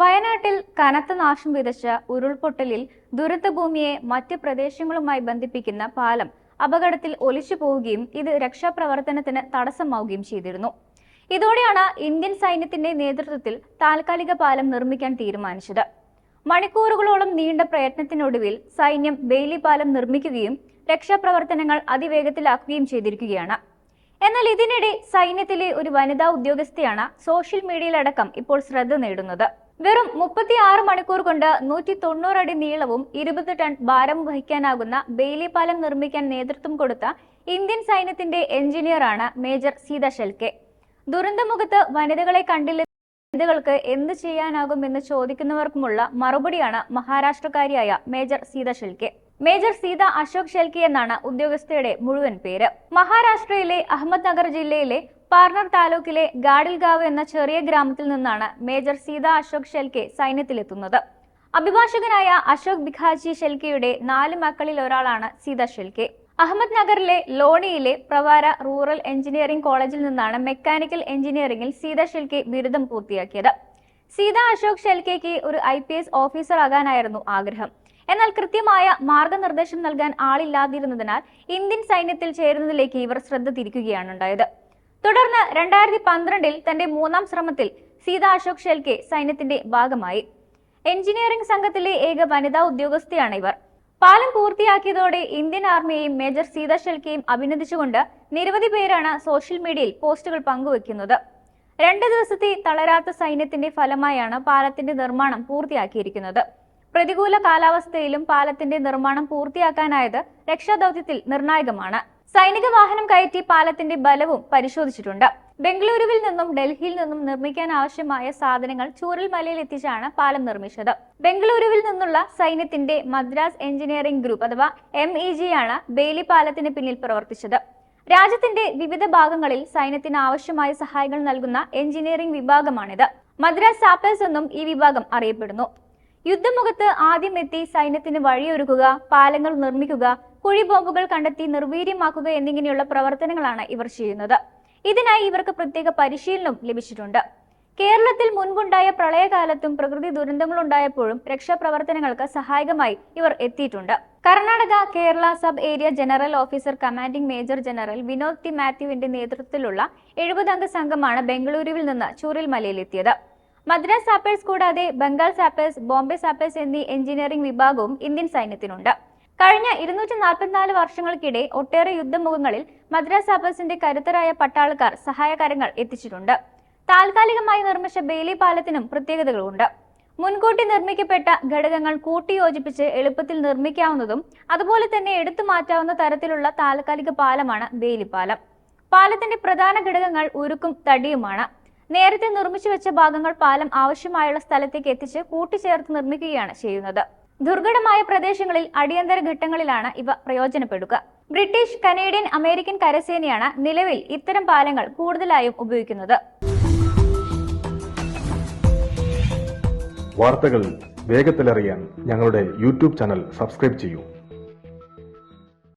വയനാട്ടിൽ കനത്ത നാശം വിതച്ച ഉരുൾപൊട്ടലിൽ ദുരിതഭൂമിയെ മറ്റ് പ്രദേശങ്ങളുമായി ബന്ധിപ്പിക്കുന്ന പാലം അപകടത്തിൽ ഒലിച്ചു പോവുകയും ഇത് രക്ഷാപ്രവർത്തനത്തിന് തടസ്സമാവുകയും ചെയ്തിരുന്നു. ഇതോടെയാണ് ഇന്ത്യൻ സൈന്യത്തിന്റെ നേതൃത്വത്തിൽ താൽക്കാലിക പാലം നിർമ്മിക്കാൻ തീരുമാനിച്ചത്. മണിക്കൂറുകളോളം നീണ്ട പ്രയത്നത്തിനൊടുവിൽ സൈന്യം ബെയിലി പാലം നിർമ്മിക്കുകയും രക്ഷാപ്രവർത്തനങ്ങൾ അതിവേഗത്തിലാക്കുകയും ചെയ്തിരിക്കുകയാണ്. എന്നാൽ ഇതിനിടെ സൈന്യത്തിലെ ഒരു വനിതാ ഉദ്യോഗസ്ഥയാണ് സോഷ്യൽ മീഡിയയിലടക്കം ഇപ്പോൾ ശ്രദ്ധ നേടുന്നത്. വെറും മുപ്പത്തിയാറ് മണിക്കൂർ കൊണ്ട് നൂറ്റി അടി നീളവും ഇരുപത് ടൺ ഭാരം വഹിക്കാനാകുന്ന ബെയിലി പാലം നിർമ്മിക്കാൻ നേതൃത്വം കൊടുത്ത ഇന്ത്യൻ സൈന്യത്തിന്റെ എഞ്ചിനീയറാണ് മേജർ സീത ഷെൽക്കെ. ദുരന്തമുഖത്ത് വനിതകളെ കണ്ടില്ല വനിതകൾക്ക് എന്ത് ചെയ്യാനാകുമെന്ന് ചോദിക്കുന്നവർക്കുമുള്ള മറുപടിയാണ് മഹാരാഷ്ട്രക്കാരിയായ മേജർ സീത ഷെൽക്കെ. മേജർ സീത അശോക് ഷെൽക്കി എന്നാണ് ഉദ്യോഗസ്ഥയുടെ മുഴുവൻ പേര്. മഹാരാഷ്ട്രയിലെ അഹമ്മദ് നഗർ ജില്ലയിലെ പാർണർ താലൂക്കിലെ ഗാഡിൽഗാവ് എന്ന ചെറിയ ഗ്രാമത്തിൽ നിന്നാണ് മേജർ സീത അശോക് ഷെൽക്കെ സൈന്യത്തിലെത്തുന്നത്. അഭിഭാഷകനായ അശോക് ബിഖാജി ഷെൽക്കെയുടെ നാല് മക്കളിൽ ഒരാളാണ് സീത ഷെൽക്കെ അഹമ്മദ് നഗറിലെ ലോണിയിലെ പ്രവാര റൂറൽ എഞ്ചിനീയറിംഗ് കോളേജിൽ നിന്നാണ് മെക്കാനിക്കൽ എഞ്ചിനീയറിംഗിൽ സീത ഷെൽക്കെ ബിരുദം പൂർത്തിയാക്കിയത്. സീത അശോക് ഷെൽക്കെക്ക് ഒരു ഐ പി എസ് ഓഫീസർ ആകാനായിരുന്നു ആഗ്രഹം. എന്നാൽ കൃത്യമായ മാർഗനിർദ്ദേശം നൽകാൻ ആളില്ലാതിരുന്നതിനാൽ ഇന്ത്യൻ സൈന്യത്തിൽ ചേരുന്നതിലേക്ക് ഇവർ ശ്രദ്ധ തിരിക്കുകയാണ് ഉണ്ടായത്. തുടർന്ന് രണ്ടായിരത്തി പന്ത്രണ്ടിൽ തന്റെ മൂന്നാം ശ്രമത്തിൽ സീത അശോക് ഷെൽക്കെ സൈന്യത്തിന്റെ ഭാഗമായി. എഞ്ചിനീയറിംഗ് സംഘത്തിലെ ഏക വനിതാ ഉദ്യോഗസ്ഥയാണ് ഇവർ. പാലം പൂർത്തിയാക്കിയതോടെ ഇന്ത്യൻ ആർമിയെയും മേജർ സീത ഷെൽക്കെയും അഭിനന്ദിച്ചുകൊണ്ട് നിരവധി പേരാണ് സോഷ്യൽ മീഡിയയിൽ പോസ്റ്റുകൾ പങ്കുവെക്കുന്നത്. രണ്ട് ദിവസത്തെ തളരാത്ത സൈന്യത്തിന്റെ ഫലമായാണ് പാലത്തിന്റെ നിർമ്മാണം പൂർത്തിയാക്കിയിരിക്കുന്നത്. പ്രതികൂല കാലാവസ്ഥയിലും പാലത്തിന്റെ നിർമ്മാണം പൂർത്തിയാക്കാനായത് രക്ഷാദൌത്യത്തിൽ നിർണായകമാണ്. സൈനിക വാഹനം കയറ്റി പാലത്തിന്റെ ബലവും പരിശോധിച്ചിട്ടുണ്ട്. ബംഗളൂരുവിൽ നിന്നും ഡൽഹിയിൽ നിന്നും നിർമ്മിക്കാൻ ആവശ്യമായ സാധനങ്ങൾ ചൂരൽമലയിൽ എത്തിച്ചാണ് പാലം നിർമ്മിച്ചത്. ബംഗളൂരുവിൽ നിന്നുള്ള സൈന്യത്തിന്റെ മദ്രാസ് എഞ്ചിനീയറിംഗ് ഗ്രൂപ്പ് അഥവാ എം ഇ ജി ആണ് ബേലി പാലത്തിന് പിന്നിൽ പ്രവർത്തിച്ചത്. രാജ്യത്തിന്റെ വിവിധ ഭാഗങ്ങളിൽ സൈന്യത്തിന് ആവശ്യമായ സഹായങ്ങൾ നൽകുന്ന എഞ്ചിനീയറിംഗ് വിഭാഗമാണിത്. മദ്രാസ് സാപ്പേഴ്സ് എന്നും ഈ വിഭാഗം അറിയപ്പെടുന്നു. യുദ്ധമുഖത്ത് ആദ്യം എത്തി സൈന്യത്തിന് വഴിയൊരുക്കുക പാലങ്ങൾ നിർമ്മിക്കുക കുഴി ബോംബുകൾ കണ്ടെത്തി നിർവീര്യമാക്കുക എന്നിങ്ങനെയുള്ള പ്രവർത്തനങ്ങളാണ് ഇവർ ചെയ്യുന്നത്. ഇതിനായി ഇവർക്ക് പ്രത്യേക പരിശീലനം ലഭിച്ചിട്ടുണ്ട്. കേരളത്തിൽ മുൻപുണ്ടായ പ്രളയകാലത്തും പ്രകൃതി ദുരന്തങ്ങളുണ്ടായപ്പോഴും രക്ഷാപ്രവർത്തനങ്ങൾക്ക് സഹായകമായി ഇവർ എത്തിയിട്ടുണ്ട്. Karnataka Kerala sub area general officer commanding major general Vinod T മാത്യുവിന്റെ നേതൃത്വത്തിലുള്ള എഴുപതംഗ സംഘമാണ് ബംഗളൂരുവിൽ നിന്ന് ചൂരൽമലയിലെത്തിയത് മദ്രാസ് സാപ്പേഴ്സ് കൂടാതെ ബംഗാൾ സാപ്പേഴ്സ് ബോംബെ സാപ്പേഴ്സ് എന്നീ എഞ്ചിനീയറിംഗ് വിഭാഗവും ഇന്ത്യൻ സൈന്യത്തിനുണ്ട്. കഴിഞ്ഞ ഇരുന്നൂറ്റി നാൽപ്പത്തിനാല് വർഷങ്ങൾക്കിടെ ഒട്ടേറെ യുദ്ധമുഖങ്ങളിൽ മദ്രാസ് അബസിന്റെ കരുത്തരായ പട്ടാളക്കാർ സഹായകരങ്ങൾ എത്തിച്ചിട്ടുണ്ട്. താൽക്കാലികമായി നിർമ്മിച്ച ബെയിലി പാലത്തിനും പ്രത്യേകതകളുണ്ട്. മുൻകൂട്ടി നിർമ്മിക്കപ്പെട്ട ഘടകങ്ങൾ കൂട്ടിയോജിപ്പിച്ച് എളുപ്പത്തിൽ നിർമ്മിക്കാവുന്നതും അതുപോലെ തന്നെ എടുത്തു മാറ്റാവുന്ന തരത്തിലുള്ള താൽക്കാലിക പാലമാണ് ബെയിലി പാലം പാലത്തിന്റെ പ്രധാന ഘടകങ്ങൾ ഉരുക്കും തടിയുമാണ്. നേരത്തെ നിർമ്മിച്ചു വെച്ച ഭാഗങ്ങൾ പാലം ആവശ്യമായുള്ള സ്ഥലത്തേക്ക് എത്തിച്ച് കൂട്ടിച്ചേർത്ത് നിർമ്മിക്കുകയാണ് ചെയ്യുന്നത്. ദുർഘടമായ പ്രദേശങ്ങളിൽ അടിയന്തര ഘട്ടങ്ങളിലാണ് ഇവ പ്രയോജനപ്പെടുക. ബ്രിട്ടീഷ് കനേഡിയൻ അമേരിക്കൻ കരസേനയാണ് നിലവിൽ ഇത്തരം പാലങ്ങൾ കൂടുതലായും ഉപയോഗിക്കുന്നത്. വാർത്തകൾ വേഗത്തിലറിയാൻ ഞങ്ങളുടെ യൂട്യൂബ് ചാനൽ സബ്സ്ക്രൈബ് ചെയ്യൂ.